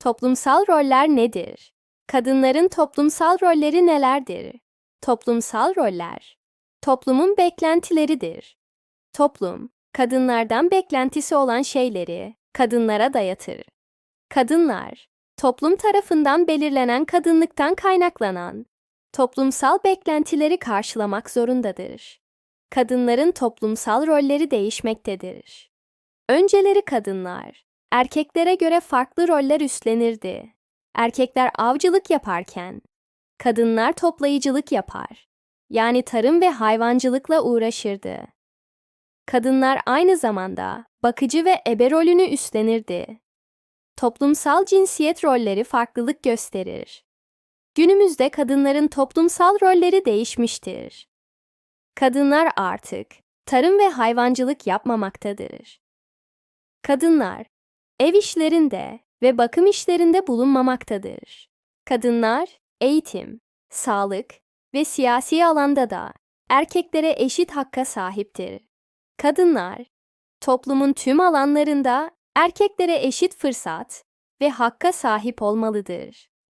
Toplumsal roller nedir? Kadınların toplumsal rolleri nelerdir? Toplumsal roller toplumun beklentileridir. Toplum, kadınlardan beklentisi olan şeyleri kadınlara dayatır. Kadınlar, toplum tarafından belirlenen kadınlıktan kaynaklanan toplumsal beklentileri karşılamak zorundadır. Kadınların toplumsal rolleri değişmektedir. Önceleri kadınlar, erkeklere göre farklı roller üstlenirdi. Erkekler avcılık yaparken, kadınlar toplayıcılık yapar. Yani tarım ve hayvancılıkla uğraşırdı. Kadınlar aynı zamanda bakıcı ve ebe rolünü üstlenirdi. Toplumsal cinsiyet rolleri farklılık gösterir. Günümüzde kadınların toplumsal rolleri değişmiştir. Kadınlar artık tarım ve hayvancılık yapmamaktadır. Kadınlar ev işlerinde ve bakım işlerinde bulunmamaktadır. Kadınlar eğitim, sağlık ve siyasi alanda da erkeklere eşit hakka sahiptir. Kadınlar toplumun tüm alanlarında erkeklere eşit fırsat ve hakka sahip olmalıdır.